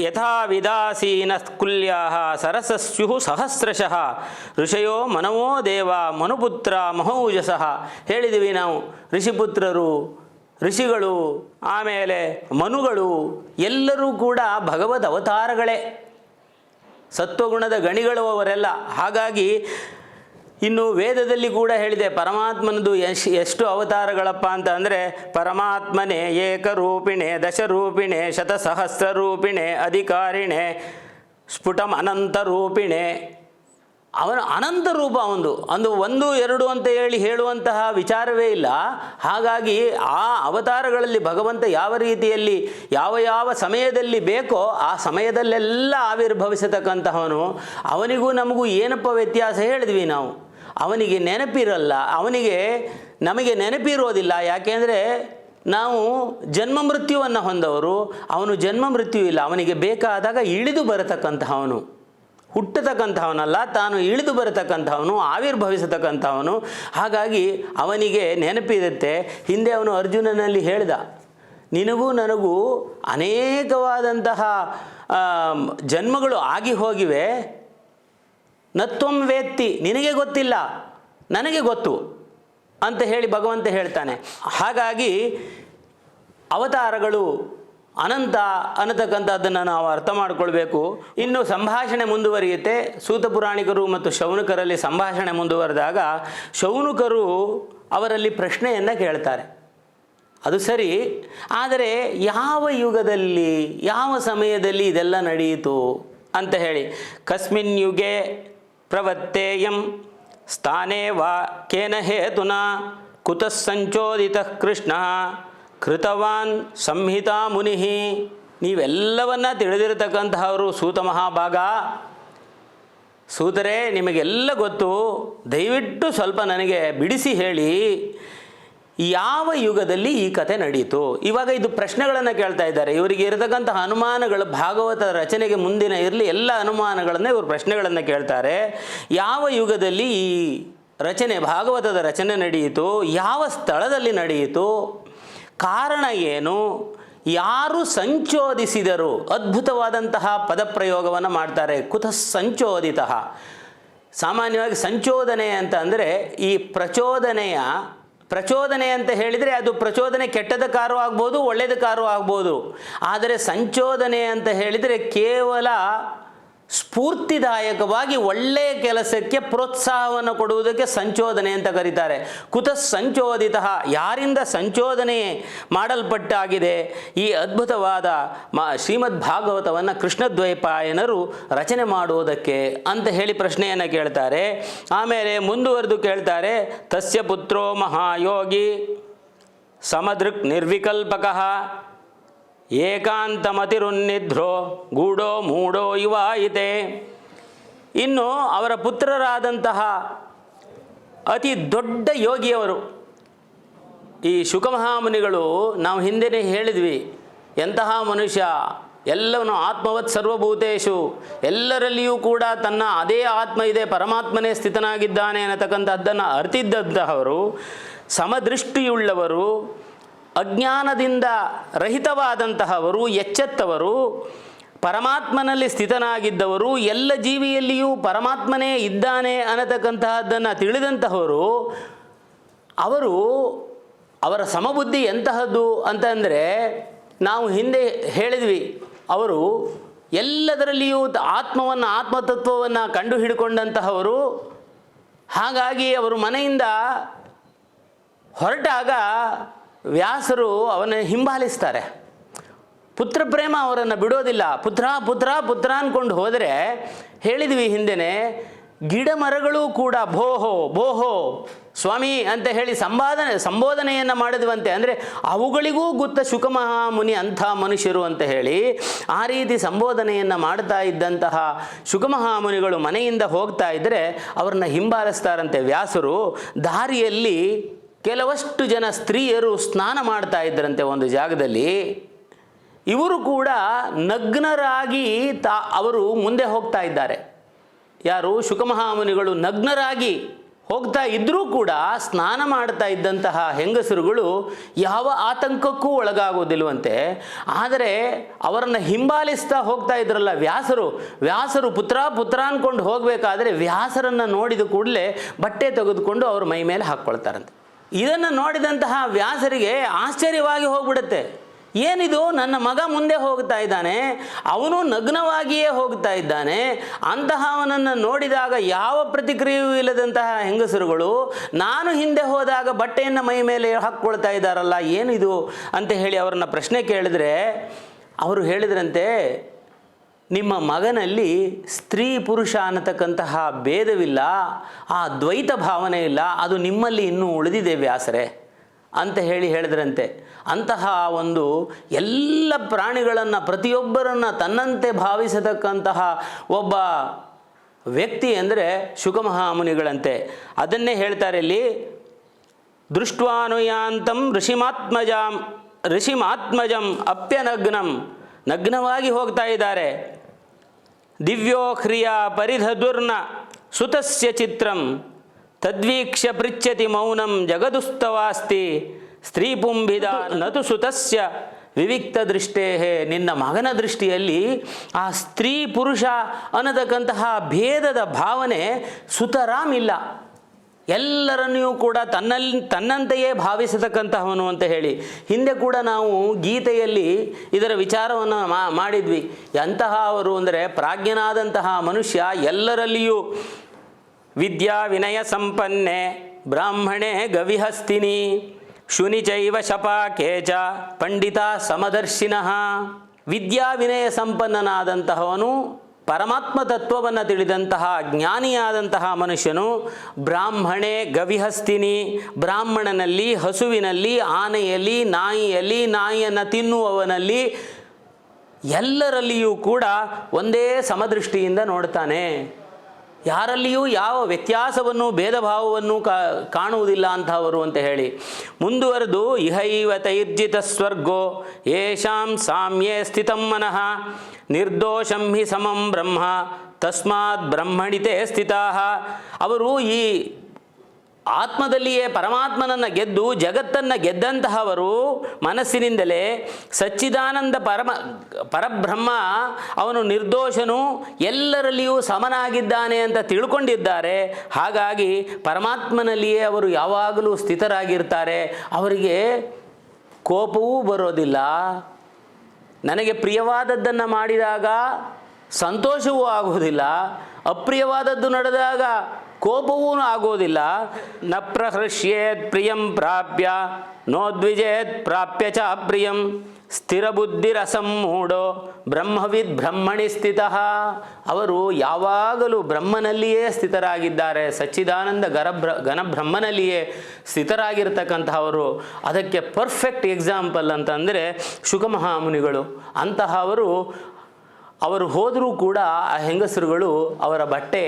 ಯಥಾ ವಿದಾಸೀನ ಕುಲ್ಯಾ ಸರಸಸ್ಯು ಸಹಸ್ರಶಃ ಋಷಯೋ ಮನವೋ ದೇವ ಮನುಪುತ್ರ ಮಹೌಜಸಃ. ಹೇಳಿದ್ದೀವಿ ನಾವು, ಋಷಿಪುತ್ರರು, ಋಷಿಗಳು, ಆಮೇಲೆ ಮನುಗಳು, ಎಲ್ಲರೂ ಕೂಡ ಭಗವದ್ ಅವತಾರಗಳೇ. ಸತ್ವಗುಣದ ಗಣಿಗಳು ಅವರೆಲ್ಲ. ಹಾಗಾಗಿ ಇನ್ನು ವೇದದಲ್ಲಿ ಕೂಡ ಹೇಳಿದೆ, ಪರಮಾತ್ಮನದು ಎಶ್ ಎಷ್ಟು ಅವತಾರಗಳಪ್ಪ ಅಂತ ಅಂದರೆ, ಪರಮಾತ್ಮನೇ ಏಕರೂಪಿಣೆ, ದಶರೂಪಿಣೆ ಶತಸಹಸ್ರ ರೂಪಿಣೆ ಅಧಿಕಾರಿಣೆ ಸ್ಫುಟಂ ಅನಂತ ಅವನ ಅನಂತ ರೂಪ ಒಂದು. ಅಂದು ಒಂದು, ಎರಡು ಅಂತ ಹೇಳಿ ಹೇಳುವಂತಹ ವಿಚಾರವೇ ಇಲ್ಲ. ಹಾಗಾಗಿ ಆ ಅವತಾರಗಳಲ್ಲಿ ಭಗವಂತ ಯಾವ ರೀತಿಯಲ್ಲಿ, ಯಾವ ಯಾವ ಸಮಯದಲ್ಲಿ ಬೇಕೋ ಆ ಸಮಯದಲ್ಲೆಲ್ಲ ಆವಿರ್ಭವಿಸತಕ್ಕಂತಹವನು. ಅವನಿಗೂ ನಮಗೂ ಏನಪ್ಪ ವ್ಯತ್ಯಾಸ ಹೇಳಿದ್ವಿ ನಾವು. ಅವನಿಗೆ ನೆನಪಿರಲ್ಲ, ಅವನಿಗೆ ನಮಗೆ ನೆನಪಿರೋದಿಲ್ಲ. ಯಾಕೆಂದರೆ ನಾವು ಜನ್ಮ ಮೃತ್ಯುವನ್ನು ಹೊಂದವರು, ಅವನು ಜನ್ಮ ಮೃತ್ಯು ಇಲ್ಲ. ಅವನಿಗೆ ಬೇಕಾದಾಗ ಇಳಿದು ಬರತಕ್ಕಂತಹವನು. ಹುಟ್ಟತಕ್ಕಂಥವನಲ್ಲ, ತಾನು ಇಳಿದು ಬರತಕ್ಕಂಥವನು, ಆವಿರ್ಭವಿಸತಕ್ಕಂಥವನು. ಹಾಗಾಗಿ ಅವನಿಗೆ ನೆನಪಿರುತ್ತೆ, ಹಿಂದೆ ಅವನು ಅರ್ಜುನನಲ್ಲಿ ಹೇಳಿದ, ನಿನಗೂ ನನಗೂ ಅನೇಕವಾದಂತಹ ಜನ್ಮಗಳು ಆಗಿ ಹೋಗಿವೆ. ನತ್ವಂ ವೇತ್ತಿ ನಿನಗೆ ಗೊತ್ತಿಲ್ಲ, ನನಗೆ ಗೊತ್ತು, ಅಂತ ಹೇಳಿ ಭಗವಂತ ಹೇಳ್ತಾನೆ. ಹಾಗಾಗಿ ಅವತಾರಗಳು ಅನಂತ ಅನ್ನತಕ್ಕಂಥದ್ದನ್ನು ನಾವು ಅರ್ಥ ಮಾಡಿಕೊಳ್ಬೇಕು. ಇನ್ನು ಸಂಭಾಷಣೆ ಮುಂದುವರಿಯುತ್ತೆ. ಸೂತ ಪುರಾಣಿಕರು ಮತ್ತು ಶೌನಕರಲ್ಲಿ ಸಂಭಾಷಣೆ ಮುಂದುವರೆದಾಗ ಶೌನಕರು ಅವರಲ್ಲಿ ಪ್ರಶ್ನೆಯನ್ನು ಕೇಳ್ತಾರೆ. ಅದು ಸರಿ. ಆದರೆ ಯಾವ ಯುಗದಲ್ಲಿ, ಯಾವ ಸಮಯದಲ್ಲಿ ಇದೆಲ್ಲ ನಡೆಯಿತು ಅಂತ ಹೇಳಿ. ಕಸ್ಮಿನ್ ಯುಗೆ ಪ್ರವತ್ತೇಯಂ ಸ್ಥಾನೇ ವಾ ಕೇನ ಹೇತುನ ಕುತಃ ಸಂಚೋದಿತ ಕೃಷ್ಣ. ಕೃತವಾನ್ ಸಂಹಿತಾ ಮುನಿ ನೀವೆಲ್ಲವನ್ನ ತಿಳಿದಿರತಕ್ಕಂತಹವರು ಸೂತ ಮಹಾಭಾಗ. ಸೂತರೆ, ನಿಮಗೆಲ್ಲ ಗೊತ್ತು. ದಯವಿಟ್ಟು ಸ್ವಲ್ಪ ನನಗೆ ಬಿಡಿಸಿ ಹೇಳಿ. ಯಾವ ಯುಗದಲ್ಲಿ ಈ ಕತೆ ನಡೆಯಿತು ಇವಾಗ ಇದು ಪ್ರಶ್ನೆಗಳನ್ನು ಕೇಳ್ತಾ ಇದ್ದಾರೆ. ಇವರಿಗೆ ಇರತಕ್ಕಂತಹ ಅನುಮಾನಗಳು ಭಾಗವತ ರಚನೆಗೆ ಮುಂದಿನ ಇರಲಿ ಎಲ್ಲ ಅನುಮಾನಗಳನ್ನು ಇವರು ಪ್ರಶ್ನೆಗಳನ್ನು ಕೇಳ್ತಾರೆ. ಯಾವ ಯುಗದಲ್ಲಿ ಈ ರಚನೆ, ಭಾಗವತದ ರಚನೆ ನಡೆಯಿತು ಯಾವ ಸ್ಥಳದಲ್ಲಿ ನಡೆಯಿತು ಕಾರಣ ಏನು? ಯಾರು ಸಂಚೋದಿಸಿದರು? ಅದ್ಭುತವಾದಂತಹ ಪದಪ್ರಯೋಗವನ್ನು ಮಾಡ್ತಾರೆ. ಕುತಃ ಸಂಚೋದಿತ. ಸಾಮಾನ್ಯವಾಗಿ ಸಂಚೋದನೆ ಅಂತ ಅಂದರೆ ಈ ಪ್ರಚೋದನೆಯ, ಪ್ರಚೋದನೆ ಅಂತ ಹೇಳಿದರೆ ಅದು ಪ್ರಚೋದನೆ ಕೆಟ್ಟದ ಕಾರು ಆಗ್ಬೋದು ಒಳ್ಳೆಯದ ಕಾರು ಆಗ್ಬೋದು. ಆದರೆ ಸಂಚೋದನೆ ಅಂತ ಹೇಳಿದರೆ ಕೇವಲ ಸ್ಫೂರ್ತಿದಾಯಕವಾಗಿ ಒಳ್ಳೆಯ ಕೆಲಸಕ್ಕೆ ಪ್ರೋತ್ಸಾಹವನ್ನು ಕೊಡುವುದಕ್ಕೆ ಸಂಚೋದನೆ ಅಂತ ಕರೀತಾರೆ. ಕುತ ಸಂಚೋದಿತ ಯಾರಿಂದ ಸಂಚೋದನೆ ಮಾಡಲ್ಪಟ್ಟಾಗಿದೆ? ಈ ಅದ್ಭುತವಾದ ಮ ಶ್ರೀಮದ್ ಭಾಗವತವನ್ನು ಕೃಷ್ಣದ್ವೈಪಾಯನರು ರಚನೆ ಮಾಡುವುದಕ್ಕೆ ಅಂತ ಹೇಳಿ ಪ್ರಶ್ನೆಯನ್ನು ಕೇಳ್ತಾರೆ. ಆಮೇಲೆ ಮುಂದುವರೆದು ಕೇಳ್ತಾರೆ, ತಸ್ಯ ಪುತ್ರೋ ಮಹಾಯೋಗಿ ಸಮದೃಕ್ ನಿರ್ವಿಕಲ್ಪಕಃ ಏಕಾಂತಮತಿರುನ್ನಿಧ್ರೋ ಗೂಡೋ ಮೂಡೋ ಇವ ಇವಾಯಿತೆ ಇನ್ನು ಅವರ ಪುತ್ರರಾದಂತಹ ಅತಿ ದೊಡ್ಡ ಯೋಗಿಯವರು, ಈ ಶುಕಮಹಾಮುನಿಗಳು ನಾವು ಹಿಂದೆನೇ ಹೇಳಿದ್ವಿ, ಎಂತಹ ಮನುಷ್ಯ, ಎಲ್ಲವನು ಆತ್ಮವತ್ ಸರ್ವಭೂತೇಶು, ಎಲ್ಲರಲ್ಲಿಯೂ ಕೂಡ ತನ್ನ ಅದೇ ಆತ್ಮ ಇದೆ, ಪರಮಾತ್ಮನೇ ಸ್ಥಿತನಾಗಿದ್ದಾನೆ ಅನ್ನತಕ್ಕಂಥದ್ದನ್ನು ಅರ್ತಿದ್ದಂತಹವರು, ಸಮದೃಷ್ಟಿಯುಳ್ಳವರು ಅಜ್ಞಾನದಿಂದ ರಹಿತವಾದಂತಹವರು, ಎಚ್ಚೆತ್ತವರು, ಪರಮಾತ್ಮನಲ್ಲಿ ಸ್ಥಿತನಾಗಿದ್ದವರು, ಎಲ್ಲ ಜೀವಿಯಲ್ಲಿಯೂ ಪರಮಾತ್ಮನೇ ಇದ್ದಾನೆ ಅನ್ನತಕ್ಕಂತಹದ್ದನ್ನು ತಿಳಿದಂತಹವರು, ಅವರು ಅವರ ಸಮಬುದ್ಧಿ ಎಂತಹದ್ದು ಅಂತಂದರೆ, ನಾವು ಹಿಂದೆ ಹೇಳಿದ್ವಿ, ಅವರು ಎಲ್ಲದರಲ್ಲಿಯೂ ಆತ್ಮವನ್ನು, ಆತ್ಮತತ್ವವನ್ನು ಕಂಡು ಹಿಡ್ಕೊಂಡಂತಹವರು ಹಾಗಾಗಿ ಅವರು ಮನೆಯಿಂದ ಹೊರಟಾಗ ವ್ಯಾಸರು ಅವನ ಹಿಂಬಾಲಿಸ್ತಾರೆ. ಪುತ್ರ ಪ್ರೇಮ ಅವರನ್ನು ಬಿಡೋದಿಲ್ಲ. ಪುತ್ರ ಪುತ್ರ ಪುತ್ರ ಅಂದ್ಕೊಂಡು ಹೋದರೆ ಹೇಳಿದ್ವಿ ಹಿಂದೆನೆ, ಗಿಡ ಮರಗಳು ಕೂಡ ಭೋಹೋ ಭೋಹೋ ಸ್ವಾಮಿ ಅಂತ ಹೇಳಿ ಸಂವಾದನೆ ಸಂಬೋಧನೆಯನ್ನು ಮಾಡಿದ್ವಂತೆ. ಅಂದರೆ ಅವುಗಳಿಗೂ ಗೊತ್ತ ಶುಕಮಹಾಮುನಿ ಅಂಥ ಮನುಷ್ಯರು ಅಂತ ಹೇಳಿ ಆ ರೀತಿ ಸಂಬೋಧನೆಯನ್ನು ಮಾಡ್ತಾ ಇದ್ದಂತಹ ಶುಕಮಹಾಮುನಿಗಳು ಮನೆಯಿಂದ ಹೋಗ್ತಾ ಇದ್ದರೆ ಅವ್ರನ್ನ ಹಿಂಬಾಲಿಸ್ತಾರಂತೆ. ವ್ಯಾಸರು ದಾರಿಯಲ್ಲಿ ಕೆಲವಷ್ಟು ಜನ ಸ್ತ್ರೀಯರು ಸ್ನಾನ ಮಾಡ್ತಾ ಇದ್ದರಂತೆ ಒಂದು ಜಾಗದಲ್ಲಿ. ಇವರು ಕೂಡ ನಗ್ನರಾಗಿ ತಾ ಅವರು ಮುಂದೆ ಹೋಗ್ತಾ ಇದ್ದಾರೆ. ಯಾರು ಶುಕಮಹಾಮುನಿಗಳು ನಗ್ನರಾಗಿ ಹೋಗ್ತಾ ಇದ್ದರೂ ಕೂಡ ಸ್ನಾನ ಮಾಡ್ತಾ ಇದ್ದಂತಹ ಹೆಂಗಸರುಗಳು ಯಾವ ಆತಂಕಕ್ಕೂ ಒಳಗಾಗೋದಿಲ್ವಂತೆ. ಆದರೆ ಅವರನ್ನು ಹಿಂಬಾಲಿಸ್ತಾ ಹೋಗ್ತಾ ಇದ್ರಲ್ಲ ವ್ಯಾಸರು. ವ್ಯಾಸರು ಪುತ್ರ ಪುತ್ರ ಅಂದ್ಕೊಂಡು ಹೋಗಬೇಕಾದ್ರೆ ವ್ಯಾಸರನ್ನು ನೋಡಿದ ಕೂಡಲೇ ಬಟ್ಟೆ ತೆಗೆದುಕೊಂಡು ಅವ್ರ ಮೈ ಮೇಲೆ ಹಾಕ್ಕೊಳ್ತಾರಂತೆ. ಇದನ್ನು ನೋಡಿದಂತಹ ವ್ಯಾಸರಿಗೆ ಆಶ್ಚರ್ಯವಾಗಿ ಹೋಗ್ಬಿಡುತ್ತೆ. ಏನಿದು? ನನ್ನ ಮಗ ಮುಂದೆ ಹೋಗ್ತಾ ಇದ್ದಾನೆ, ಅವನು ನಗ್ನವಾಗಿಯೇ ಹೋಗ್ತಾ ಇದ್ದಾನೆ, ಅಂತಹವನನ್ನು ನೋಡಿದಾಗ ಯಾವ ಪ್ರತಿಕ್ರಿಯೆಯೂ ಇಲ್ಲದಂತಹ ಹೆಂಗಸರುಗಳು, ನಾನು ಹಿಂದೆ ಹೋದಾಗ ಬಟ್ಟೆಯನ್ನು ಮೈ ಮೇಲೆ ಹಾಕ್ಕೊಳ್ತಾ ಇದ್ದಾರಲ್ಲ, ಏನಿದು? ಅಂತ ಹೇಳಿ ಅವರನ್ನ ಪ್ರಶ್ನೆ ಕೇಳಿದ್ರೆ, ಅವರು ಹೇಳಿದ್ರಂತೆ ನಿಮ್ಮ ಮಗನಲ್ಲಿ ಸ್ತ್ರೀ ಪುರುಷ ಅನ್ನತಕ್ಕಂತಹ ಭೇದವಿಲ್ಲ, ಆ ದ್ವೈತ ಭಾವನೆ ಇಲ್ಲ, ಅದು ನಿಮ್ಮಲ್ಲಿ ಇನ್ನೂ ಉಳಿದಿದೆ ವ್ಯಾಸರೇ ಅಂತ ಹೇಳಿ ಹೇಳಿದ್ರಂತೆ. ಅಂತಹ ಒಂದು ಎಲ್ಲ ಪ್ರಾಣಿಗಳನ್ನು, ಪ್ರತಿಯೊಬ್ಬರನ್ನು ತನ್ನಂತೆ ಭಾವಿಸತಕ್ಕಂತಹ ಒಬ್ಬ ವ್ಯಕ್ತಿ ಅಂದರೆ ಶುಕಮಹಾಮುನಿಗಳಂತೆ ಅದನ್ನೇ ಹೇಳ್ತಾರೆ ಇಲ್ಲಿ, ದೃಷ್ಟ್ವಾನುಯಾಂತಂ ಋಷಿಮಾತ್ಮಜಾಂ, ಋಷಿಮಾತ್ಮಜಂ ಅಪ್ಯನಗ್ನಂ, ನಗ್ನವಾಗಿ ಹೋಗ್ತಾ ಇದ್ದಾರೆ. ದಿವ್ಯೋಖ್ರಿಯ ಪರಿಧದುರ್ನ ಸುತಸ್ಯ ಚಿತ್ರಂ, ತದ್ವೀಕ್ಷ್ಯ ಪೃಚ್ಯತಿ ಮೌನಂ ಜಗದುಸ್ತವಾಸ್ತಿ ಸ್ತ್ರೀಪುಂಬಿದ ನತು ಸುತಸ್ಯ ವಿವಿಕ್ತ ದೃಷ್ಟೇ ನಿನ್ನ ಮಗನ ದೃಷ್ಟಿಯಲ್ಲಿ ಆ ಸ್ತ್ರೀ ಪುರುಷ ಅನ್ನತಕ್ಕಂತಹ ಭೇದದ ಭಾವನೆ ಸುತರಾಮ್ ಇಲ್ಲ ಎಲ್ಲರನ್ನೂ ಕೂಡ ತನ್ನಲ್ಲಿ ತನ್ನಂತೆಯೇ ಭಾವಿಸತಕ್ಕಂತಹವನು ಅಂತ ಹೇಳಿ. ಹಿಂದೆ ಕೂಡ ನಾವು ಗೀತೆಯಲ್ಲಿ ಇದರ ವಿಚಾರವನ್ನು ಮಾಡಿದ್ವಿ. ಎಂತಹ ಅವರು ಅಂದರೆ ಪ್ರಾಜ್ಞನಾದಂತಹ ಮನುಷ್ಯ ಎಲ್ಲರಲ್ಲಿಯೂ ವಿದ್ಯಾ ವಿನಯ ಸಂಪನ್ನೆ ಬ್ರಾಹ್ಮಣೆ ಗವಿಹಸ್ತಿನಿ ಶುನಿಚೈವ ಶಪ ಕೇಚ ಪಂಡಿತ ಸಮದರ್ಶಿನಃ. ವಿದ್ಯಾ ವಿನಯ ಸಂಪನ್ನನಾದಂತಹವನು ಪರಮಾತ್ಮ ತತ್ವವನ್ನು ತಿಳಿದಂತಹ ಜ್ಞಾನಿಯಾದಂತಹ ಮನುಷ್ಯನು ಬ್ರಾಹ್ಮಣೆ ಗವಿಹಸ್ತಿನಿ, ಬ್ರಾಹ್ಮಣನಲ್ಲಿ ಹಸುವಿನಲ್ಲಿ, ಆನೆಯಲ್ಲಿ ನಾಯಿಯಲ್ಲಿ, ನಾಯಿಯನ್ನು ತಿನ್ನುವವನಲ್ಲಿ ಎಲ್ಲರಲ್ಲಿಯೂ ಕೂಡ ಒಂದೇ ಸಮದೃಷ್ಟಿಯಿಂದ ನೋಡ್ತಾನೆ. ಯಾರಲ್ಲಿಯೂ ಯಾವ ವ್ಯತ್ಯಾಸವನ್ನು ಭೇದ ಭಾವವನ್ನು ಕಾ, ಕಾಣುವುದಿಲ್ಲ ಅಂತಹವರು ಅಂತ ಹೇಳಿ, ಮುಂದುವರೆದು ಇಹೈವ ತೈರ್ಜಿತ ಸ್ವರ್ಗೋ ಯೇಷಾಂ ಸಾಮ್ಯೇ ಸ್ಥಿತಂ ಮನಃ, ನಿರ್ದೋಷಂ ಹಿ ಸಮಂ ಬ್ರಹ್ಮ ತಸ್ಮಾತ್ ಬ್ರಹ್ಮಣಿತೆ ಸ್ಥಿತಾ. ಅವರು ಈ ಆತ್ಮದಲ್ಲಿಯೇ ಪರಮಾತ್ಮನನ್ನು ಗೆದ್ದು ಜಗತ್ತನ್ನು ಗೆದ್ದಂತಹವರು ಮನಸ್ಸಿನಿಂದಲೇ ಸಚ್ಚಿದಾನಂದ ಪರಮ, ಪರಬ್ರಹ್ಮ, ಅವನು ನಿರ್ದೋಷನು, ಎಲ್ಲರಲ್ಲಿಯೂ ಸಮನಾಗಿದ್ದಾನೆ ಅಂತ ತಿಳ್ಕೊಂಡಿದ್ದಾರೆ. ಹಾಗಾಗಿ ಪರಮಾತ್ಮನಲ್ಲಿಯೇ ಅವರು ಯಾವಾಗಲೂ ಸ್ಥಿತರಾಗಿರ್ತಾರೆ. ಅವರಿಗೆ ಕೋಪವೂ ಬರೋದಿಲ್ಲ. ನನಗೆ ಪ್ರಿಯವಾದದ್ದನ್ನು ಮಾಡಿದಾಗ ಸಂತೋಷವೂ ಆಗುವುದಿಲ್ಲ. ಅಪ್ರಿಯವಾದದ್ದು ನಡೆದಾಗ ಕೋಪವೂ ಆಗೋದಿಲ್ಲ. ನ ಪ್ರಹೃಷ್ಯೇತ್ ಪ್ರಿಯಂ ಪ್ರಾಪ್ಯ, ನೋದ್ವಿಜೇತ್ ಪ್ರಾಪ್ಯ ಚ ಅಪ್ರಿಯಂ ಸ್ಥಿರಬುದ್ಧಿರಸಮ್ಮೂಢೋ ಬ್ರಹ್ಮವಿದ್ ಬ್ರಹ್ಮಣಿ ಸ್ಥಿತ. ಅವರು ಯಾವಾಗಲೂ ಬ್ರಹ್ಮನಲ್ಲಿಯೇ ಸ್ಥಿತರಾಗಿದ್ದಾರೆ. ಸಚ್ಚಿದಾನಂದ ಗರಬ್ರ, ಘನಬ್ರಹ್ಮನಲ್ಲಿಯೇ ಸ್ಥಿತರಾಗಿರ್ತಕ್ಕಂತಹವರು. ಅದಕ್ಕೆ ಪರ್ಫೆಕ್ಟ್ ಎಕ್ಸಾಂಪಲ್ ಅಂತಂದರೆ ಶುಕಮಹಾಮುನಿಗಳು. ಅಂತಹವರು, ಅವರು ಹೋದರೂ ಕೂಡ ಆ ಹೆಂಗಸರುಗಳು ಅವರ ಬಟ್ಟೆ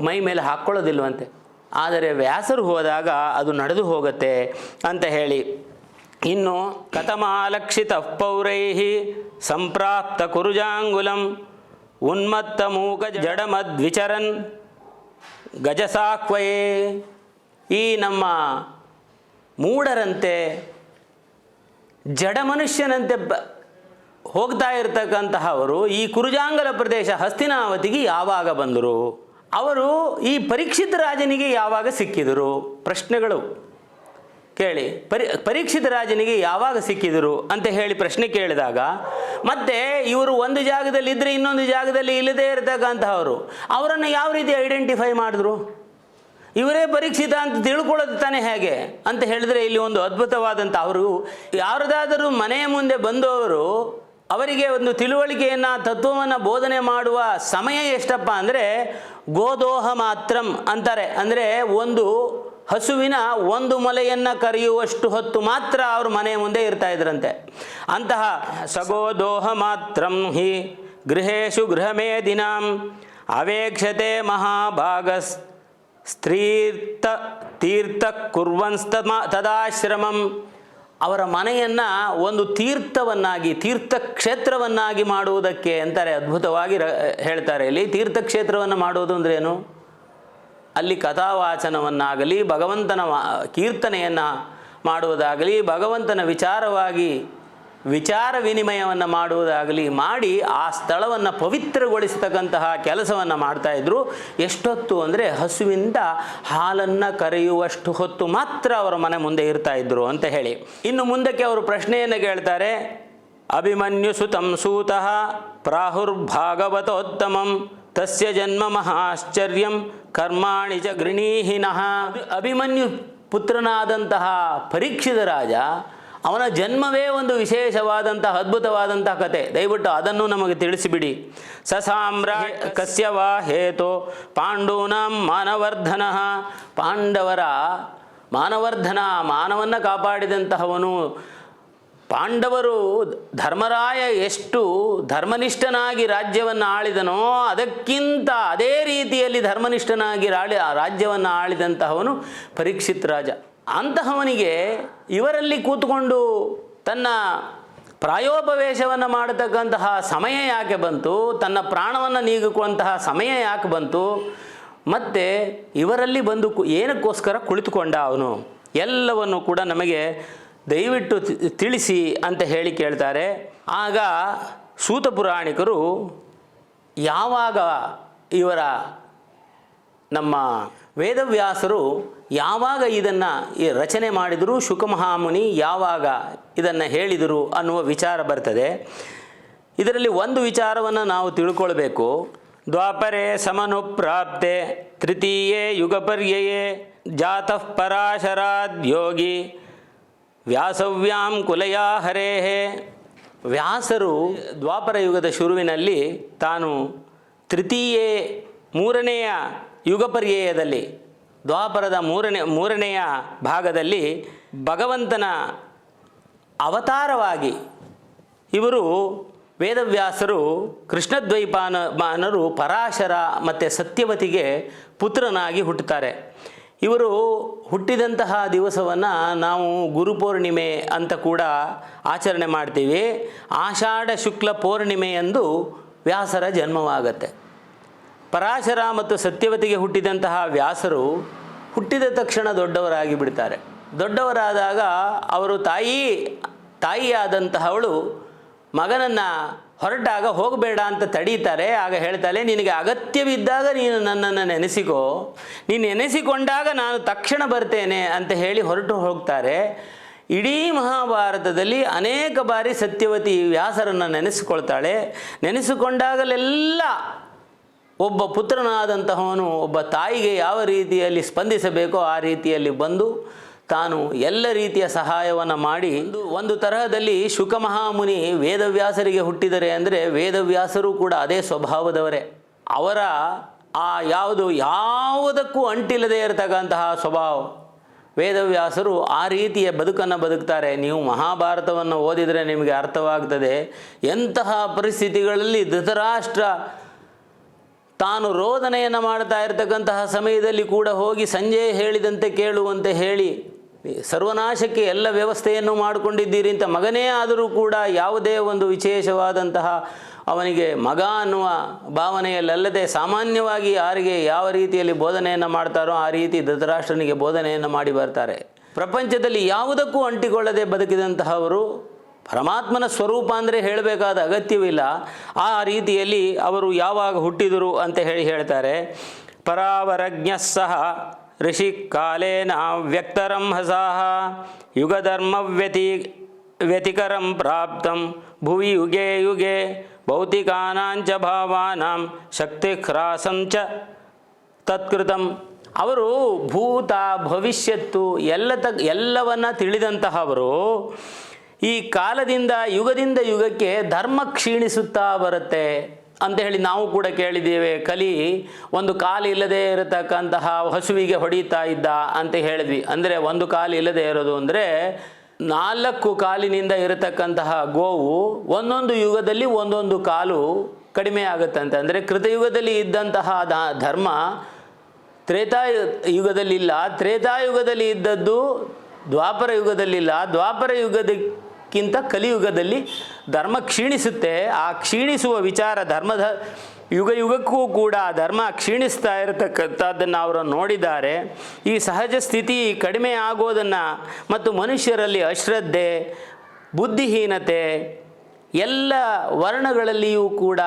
ಮೈ ಮೇಲೆ ಹಾಕ್ಕೊಳ್ಳೋದಿಲ್ವಂತೆ. ಆದರೆ ವ್ಯಾಸರು ಹೋದಾಗ ಅದು ನಡೆದು ಹೋಗುತ್ತೆ ಅಂತ ಹೇಳಿ. ಇನ್ನು ಕಥಮಾಲಕ್ಷಿತ ಪೌರೈಹಿ ಸಂಪ್ರಾಪ್ತ ಕುರುಜಾಂಗುಲಂ ಉನ್ಮತ್ತ ಮೂಕ ಜಡಮದ್ವಿಚರನ್ ಗಜಸಾಕ್ವಯೇ. ಈ ನಮ್ಮ ಮೂಢರಂತೆ ಜಡ ಮನುಷ್ಯನಂತೆ ಬ ಹೋಗ್ತಾ ಇರ್ತಕ್ಕಂತಹವರು ಈ ಕುರುಜಾಂಗಲ ಪ್ರದೇಶ ಹಸ್ತಿನಾವತಿಗೆ ಯಾವಾಗ ಬಂದರು? ಅವರು ಈ ಪರೀಕ್ಷಿತ ರಾಜನಿಗೆ ಯಾವಾಗ ಸಿಕ್ಕಿದರು? ಪ್ರಶ್ನೆಗಳು. ಕೇಳಿ. ಪರಿ, ಪರೀಕ್ಷಿತ ರಾಜನಿಗೆ ಯಾವಾಗ ಸಿಕ್ಕಿದರು ಅಂತ ಹೇಳಿ ಪ್ರಶ್ನೆ ಕೇಳಿದಾಗ, ಮತ್ತೆ ಇವರು ಒಂದು ಜಾಗದಲ್ಲಿ ಇದ್ದರೆ ಇನ್ನೊಂದು ಜಾಗದಲ್ಲಿ ಇಲ್ಲದೇ ಇರತಕ್ಕಂತಹವರು, ಅವರನ್ನು ಯಾವ ರೀತಿ ಐಡೆಂಟಿಫೈ ಮಾಡಿದ್ರು? ಇವರೇ ಪರೀಕ್ಷಿತ ಅಂತ ತಿಳ್ಕೊಳ್ಳೋದು ತಾನೇ ಹೇಗೆ? ಅಂತ ಹೇಳಿದ್ರೆ ಇಲ್ಲಿ ಒಂದು ಅದ್ಭುತವಾದಂಥ ಅವರು, ಯಾರದಾದರೂ ಮನೆಯ ಮುಂದೆ ಬಂದವರು ಅವರಿಗೆ ಒಂದು ತಿಳುವಳಿಕೆಯನ್ನು, ತತ್ವವನ್ನು ಬೋಧನೆ ಮಾಡುವ ಸಮಯ ಎಷ್ಟಪ್ಪ ಅಂದರೆ ಗೋದೋಹ ಮಾತ್ರಂ ಅಂತಾರೆ. ಅಂದರೆ ಒಂದು ಹಸುವಿನ ಒಂದು ಮೊಲೆಯನ್ನು ಕರೆಯುವಷ್ಟು ಹೊತ್ತು ಮಾತ್ರ ಅವರು ಮನೆ ಮುಂದೆ ಇರ್ತಾ ಇದ್ರಂತೆ. ಅಂತಹ ಸಗೋದೋಹ ಮಾತ್ರಂ ಹಿ ಗೃಹೇಶು ಗೃಹಮೇದಿನಾಂ ಅವೇಕ್ಷತೆ ಮಹಾಭಾಗ ಸ್ತ್ರೀರ್ಥ ತೀರ್ಥ ಕುರ್ವಂಸ್ತ ತದಾಶ್ರಮಂ ಅವರ ಮನೆಯನ್ನು ಒಂದು ತೀರ್ಥವನ್ನಾಗಿ, ತೀರ್ಥಕ್ಷೇತ್ರವನ್ನಾಗಿ ಮಾಡುವುದಕ್ಕೆ ಅಂತಾರೆ, ಅದ್ಭುತವಾಗಿ ಹೇಳ್ತಾರೆ. ಇಲ್ಲಿ ತೀರ್ಥಕ್ಷೇತ್ರವನ್ನು ಮಾಡುವುದು ಅಂದ್ರೇನು ಅಲ್ಲಿ ಕಥಾವಾಚನವನ್ನಾಗಲಿ, ಭಗವಂತನ ಕೀರ್ತನೆಯನ್ನು ಮಾಡುವುದಾಗಲಿ, ಭಗವಂತನ ವಿಚಾರವಾಗಿ ವಿಚಾರ ವಿನಿಮಯವನ್ನು ಮಾಡುವುದಾಗಲಿ ಮಾಡಿ ಆ ಸ್ಥಳವನ್ನು ಪವಿತ್ರಗೊಳಿಸತಕ್ಕಂತಹ ಕೆಲಸವನ್ನು ಮಾಡ್ತಾಯಿದ್ರು ಎಷ್ಟೊತ್ತು ಅಂದರೆ ಹಸುವಿಂದ ಹಾಲನ್ನು ಕರೆಯುವಷ್ಟು ಹೊತ್ತು ಮಾತ್ರ ಅವರ ಮನೆ ಮುಂದೆ ಇರ್ತಾ ಇದ್ರು ಅಂತ ಹೇಳಿ. ಇನ್ನು ಮುಂದಕ್ಕೆ ಅವರು ಪ್ರಶ್ನೆಯನ್ನು ಕೇಳ್ತಾರೆ. ಅಭಿಮನ್ಯು ಸುತಂ ಸೂತಃ ಪ್ರಾಹುರ್ಭಾಗವತೋತ್ತಮಂ ತಸ್ಯ ಜನ್ಮ ಮಹಾಶ್ಚರ್ಯಂ ಕರ್ಮಾಣಿ ಚ ಗೃಣೀಹಿನಃ. ಅಭಿಮನ್ಯು ಪುತ್ರನಾದಂತಹ ಪರೀಕ್ಷಿತ ರಾಜ ಅವನ ಜನ್ಮವೇ ಒಂದು ವಿಶೇಷವಾದಂತಹ ಅದ್ಭುತವಾದಂತಹ ಕತೆ. ದಯವಿಟ್ಟು ಅದನ್ನು ನಮಗೆ ತಿಳಿಸಿಬಿಡಿ. ಸಸಾಮ್ರಾ ಕಸ್ಯ ವಾ ಹೇತೋ ಪಾಂಡೂನಾಂ ಮಾನವರ್ಧನ. ಪಾಂಡವರ ಮಾನವರ್ಧನ ಮಾನವನ್ನ ಕಾಪಾಡಿದಂತಹವನು. ಪಾಂಡವರು ಧರ್ಮರಾಯ ಎಷ್ಟು ಧರ್ಮನಿಷ್ಠನಾಗಿ ರಾಜ್ಯವನ್ನು ಆಳಿದನೋ ಅದಕ್ಕಿಂತ ಅದೇ ರೀತಿಯಲ್ಲಿ ಧರ್ಮನಿಷ್ಠನಾಗಿ ರಾಳಿ ರಾಜ್ಯವನ್ನು ಆಳಿದಂತಹವನು ಪರೀಕ್ಷಿತ್ ರಾಜ. ಅಂತಹವನಿಗೆ ಇವರಲ್ಲಿ ಕೂತ್ಕೊಂಡು ತನ್ನ ಪ್ರಾಯೋಪವೇಶವನ್ನು ಮಾಡತಕ್ಕಂತಹ ಸಮಯ ಯಾಕೆ ಬಂತು, ತನ್ನ ಪ್ರಾಣವನ್ನು ನೀಗುವಂತಹ ಸಮಯ ಯಾಕೆ ಬಂತು, ಮತ್ತು ಇವರಲ್ಲಿ ಬಂದು ಏನಕ್ಕೋಸ್ಕರ ಕುಳಿತುಕೊಂಡ ಅವನು? ಎಲ್ಲವನ್ನು ಕೂಡ ನಮಗೆ ದಯವಿಟ್ಟು ತಿಳಿಸಿ ಅಂತ ಹೇಳಿ ಕೇಳ್ತಾರೆ. ಆಗ ಸೂತ ಪುರಾಣಿಕರು ಯಾವಾಗ ಇವರ ನಮ್ಮ ವೇದವ್ಯಾಸರು ಯಾವಾಗ ಇದನ್ನು ರಚನೆ ಮಾಡಿದರೂ, ಶುಕಮಹಾಮುನಿ ಯಾವಾಗ ಇದನ್ನು ಹೇಳಿದರು ಅನ್ನುವ ವಿಚಾರ ಬರ್ತದೆ. ಇದರಲ್ಲಿ ಒಂದು ವಿಚಾರವನ್ನು ನಾವು ತಿಳ್ಕೊಳ್ಬೇಕು. ದ್ವಾಪರೆ ಸಮನು ಪ್ರಾಪ್ತೆ ತೃತೀಯೇ ಯುಗಪರ್ಯಯೇ, ಜಾತಃ ಪರಾಶರಾದ್ ಯೋಗಿ ವ್ಯಾಸವ್ಯಾಂ ಕುಲಯಾ ಹರೇಹೇ. ವ್ಯಾಸರು ದ್ವಾಪರ ಯುಗದ ಶುರುವಿನಲ್ಲಿ ತಾನು ತೃತೀಯೇ, ಮೂರನೆಯ ಯುಗಪರ್ಯಯದಲ್ಲಿ ದ್ವಾಪರದ ಮೂರನೇ, ಮೂರನೆಯ ಭಾಗದಲ್ಲಿ ಭಗವಂತನ ಅವತಾರವಾಗಿ ಇವರು ವೇದವ್ಯಾಸರು ಕೃಷ್ಣದ್ವೈಪಾನ ಮಾನರು ಪರಾಶರ ಮತ್ತು ಸತ್ಯವತಿಗೆ ಪುತ್ರನಾಗಿ ಹುಟ್ಟುತ್ತಾರೆ. ಇವರು ಹುಟ್ಟಿದಂತಹ ದಿವಸವನ್ನು ನಾವು ಗುರುಪೂರ್ಣಿಮೆ ಅಂತ ಕೂಡ ಆಚರಣೆ ಮಾಡ್ತೀವಿ. ಆಷಾಢ ಶುಕ್ಲ ಪೌರ್ಣಿಮೆಯಂದು ವ್ಯಾಸರ ಜನ್ಮವಾಗತ್ತೆ. ಪರಾಶರ ಮತ್ತು ಸತ್ಯವತಿಗೆ ಹುಟ್ಟಿದಂತಹ ವ್ಯಾಸರು ಹುಟ್ಟಿದ ತಕ್ಷಣ ದೊಡ್ಡವರಾಗಿ ಬಿಡ್ತಾರೆ. ದೊಡ್ಡವರಾದಾಗ ಅವರು ತಾಯಿ, ತಾಯಿಯಾದಂತಹವಳು ಮಗನನ್ನು ಹೊರಟಾಗ ಹೋಗಬೇಡ ಅಂತ ತಡೀತಾರೆ. ಆಗ ಹೇಳ್ತಾಳೆ, ನಿನಗೆ ಅಗತ್ಯವಿದ್ದಾಗ ನೀನು ನನ್ನನ್ನು ನೆನೆಸಿಕೋ. ನೀನು ನೆನೆಸಿಕೊಂಡಾಗ ನಾನು ತಕ್ಷಣ ಬರ್ತೇನೆ ಅಂತ ಹೇಳಿ ಹೊರಟು ಹೋಗ್ತಾರೆ. ಇಡೀ ಮಹಾಭಾರತದಲ್ಲಿ ಅನೇಕ ಬಾರಿ ಸತ್ಯವತಿ ವ್ಯಾಸರನ್ನು ನೆನೆಸಿಕೊಳ್ತಾಳೆ. ನೆನೆಸಿಕೊಂಡಾಗಲೆಲ್ಲ ಒಬ್ಬ ಪುತ್ರನಾದಂತಹವನು ಒಬ್ಬ ತಾಯಿಗೆ ಯಾವ ರೀತಿಯಲ್ಲಿ ಸ್ಪಂದಿಸಬೇಕೋ ಆ ರೀತಿಯಲ್ಲಿ ಬಂದು ತಾನು ಎಲ್ಲ ರೀತಿಯ ಸಹಾಯವನ್ನು ಮಾಡಿ ಒಂದು ತರಹದಲ್ಲಿ ಶುಕಮಹಾಮುನಿ ವೇದವ್ಯಾಸರಿಗೆ ಹುಟ್ಟಿದರೆ ಅಂದರೆ ವೇದವ್ಯಾಸರು ಕೂಡ ಅದೇ ಸ್ವಭಾವದವರೇ. ಅವರ ಆ ಯಾವುದು, ಯಾವುದಕ್ಕೂ ಅಂಟಿಲ್ಲದೆ ಇರತಕ್ಕಂತಹ ಸ್ವಭಾವ. ವೇದವ್ಯಾಸರು ಆ ರೀತಿಯ ಬದುಕನ್ನು ಬದುಕ್ತಾರೆ. ನೀವು ಮಹಾಭಾರತವನ್ನು ಓದಿದರೆ ನಿಮಗೆ ಅರ್ಥವಾಗ್ತದೆ. ಎಂತಹ ಪರಿಸ್ಥಿತಿಗಳಲ್ಲಿ ಧೃತರಾಷ್ಟ್ರ ತಾನು ರೋದನೆಯನ್ನು ಮಾಡ್ತಾ ಇರತಕ್ಕಂತಹ ಸಮಯದಲ್ಲಿ ಕೂಡ ಹೋಗಿ ಸಂಜೆ ಹೇಳಿದಂತೆ ಕೇಳುವಂತೆ ಹೇಳಿ, ಸರ್ವನಾಶಕ್ಕೆ ಎಲ್ಲ ವ್ಯವಸ್ಥೆಯನ್ನು ಮಾಡಿಕೊಂಡಿದ್ದೀರಿ ಅಂತ ಮಗನೇ ಆದರೂ ಕೂಡ ಯಾವುದೇ ಒಂದು ವಿಶೇಷವಾದಂತಹ ಅವನಿಗೆ ಮಗ ಅನ್ನುವ ಭಾವನೆಯಲ್ಲದೆ ಸಾಮಾನ್ಯವಾಗಿ ಯಾರಿಗೆ ಯಾವ ರೀತಿಯಲ್ಲಿ ಬೋಧನೆಯನ್ನು ಮಾಡ್ತಾರೋ ಆ ರೀತಿ ಧೃತರಾಷ್ಟ್ರನಿಗೆ ಬೋಧನೆಯನ್ನು ಮಾಡಿ ಬರ್ತಾರೆ. ಪ್ರಪಂಚದಲ್ಲಿ ಯಾವುದಕ್ಕೂ ಅಂಟಿಕೊಳ್ಳದೆ ಬದುಕಿದಂತಹವರು ಪರಮಾತ್ಮನ ಸ್ವರೂಪ ಅಂದರೆ ಹೇಳಬೇಕಾದ ಅಗತ್ಯವಿಲ್ಲ. ಆ ರೀತಿಯಲ್ಲಿ ಅವರು ಯಾವಾಗ ಹುಟ್ಟಿದರು ಅಂತ ಹೇಳಿ ಹೇಳ್ತಾರೆ. ಪರಾವರಜ್ಞ ಸಹ ಋಷಿ ಕಾಲೇನ ವ್ಯಕ್ತರಂ ಹಸಾಹ ಯುಗಧರ್ಮ ವ್ಯತಿ ವ್ಯತಿಕರಂ ಪ್ರಾಪ್ತಂ ಭುವಿ ಯುಗೆ ಯುಗೆ ಭೌತಿಕಾನಾಂಚ ಭಾವಾನಾಂ ಶಕ್ತಿಹ್ರಾಸಂ ಚ ತತ್ಕೃತಂ. ಅವರು ಭೂತ ಭವಿಷ್ಯತ್ತು ಎಲ್ಲ ತ ಎಲ್ಲವನ್ನ ತಿಳಿದಂತಹವರು ಈ ಕಾಲದಿಂದ ಯುಗದಿಂದ ಯುಗಕ್ಕೆ ಧರ್ಮ ಕ್ಷೀಣಿಸುತ್ತಾ ಬರುತ್ತೆ ಅಂತ ಹೇಳಿ ನಾವು ಕೂಡ ಕೇಳಿದ್ದೇವೆ. ಕಲಿ ಒಂದು ಕಾಲು ಇಲ್ಲದೆ ಇರತಕ್ಕಂತಹ ಹಸುವಿಗೆ ಹೊಡಿತಾ ಇದ್ದ ಅಂತ ಹೇಳಿದ್ವಿ. ಅಂದರೆ ಒಂದು ಕಾಲು ಇಲ್ಲದೆ ಇರೋದು ಅಂದರೆ ನಾಲ್ಕು ಕಾಲಿನಿಂದ ಇರತಕ್ಕಂತಹ ಗೋವು ಒಂದೊಂದು ಯುಗದಲ್ಲಿ ಒಂದೊಂದು ಕಾಲು ಕಡಿಮೆ ಆಗುತ್ತಂತೆ. ಅಂದರೆ ಕೃತಯುಗದಲ್ಲಿ ಇದ್ದಂತಹ ಧರ್ಮ ತ್ರೇತಾಯು ಯುಗದಲ್ಲಿಲ್ಲ ತ್ರೇತಾಯುಗದಲ್ಲಿ ಇದ್ದದ್ದು ದ್ವಾಪರ ಯುಗದಲ್ಲಿಲ್ಲ ದ್ವಾಪರ ಯುಗದಕ್ಕಿಂತ ಕಲಿಯುಗದಲ್ಲಿ ಧರ್ಮ ಕ್ಷೀಣಿಸುತ್ತೆ. ಆ ಕ್ಷೀಣಿಸುವ ವಿಚಾರ ಧರ್ಮದ ಯುಗ ಯುಗಕ್ಕೂ ಕೂಡ ಧರ್ಮ ಕ್ಷೀಣಿಸ್ತಾ ಇರತಕ್ಕಂಥದ್ದನ್ನು ಅವರು ನೋಡಿದ್ದಾರೆ. ಈ ಸಹಜ ಸ್ಥಿತಿ ಕಡಿಮೆ ಆಗೋದನ್ನು ಮತ್ತು ಮನುಷ್ಯರಲ್ಲಿ ಅಶ್ರದ್ಧೆ, ಬುದ್ಧಿಹೀನತೆ ಎಲ್ಲ ವರ್ಣಗಳಲ್ಲಿಯೂ ಕೂಡ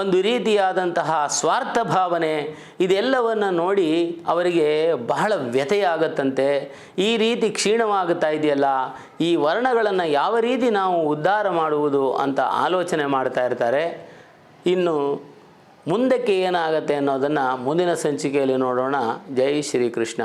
ಒಂದು ರೀತಿಯಾದಂತಹ ಸ್ವಾರ್ಥ ಭಾವನೆ ಇದೆಲ್ಲವನ್ನು ನೋಡಿ ಅವರಿಗೆ ಬಹಳ ವ್ಯಥೆಯಾಗತ್ತಂತೆ. ಈ ರೀತಿ ಕ್ಷೀಣವಾಗುತ್ತಾ ಇದೆಯಲ್ಲ, ಈ ವರ್ಣಗಳನ್ನು ಯಾವ ರೀತಿ ನಾವು ಉದ್ಧಾರ ಮಾಡುವುದು ಅಂತ ಆಲೋಚನೆ ಮಾಡ್ತಾ ಇರ್ತಾರೆ. ಇನ್ನು ಮುಂದಕ್ಕೆ ಏನಾಗುತ್ತೆ ಅನ್ನೋದನ್ನು ಮುಂದಿನ ಸಂಚಿಕೆಯಲ್ಲಿ ನೋಡೋಣ. ಜೈ ಶ್ರೀಕೃಷ್ಣ.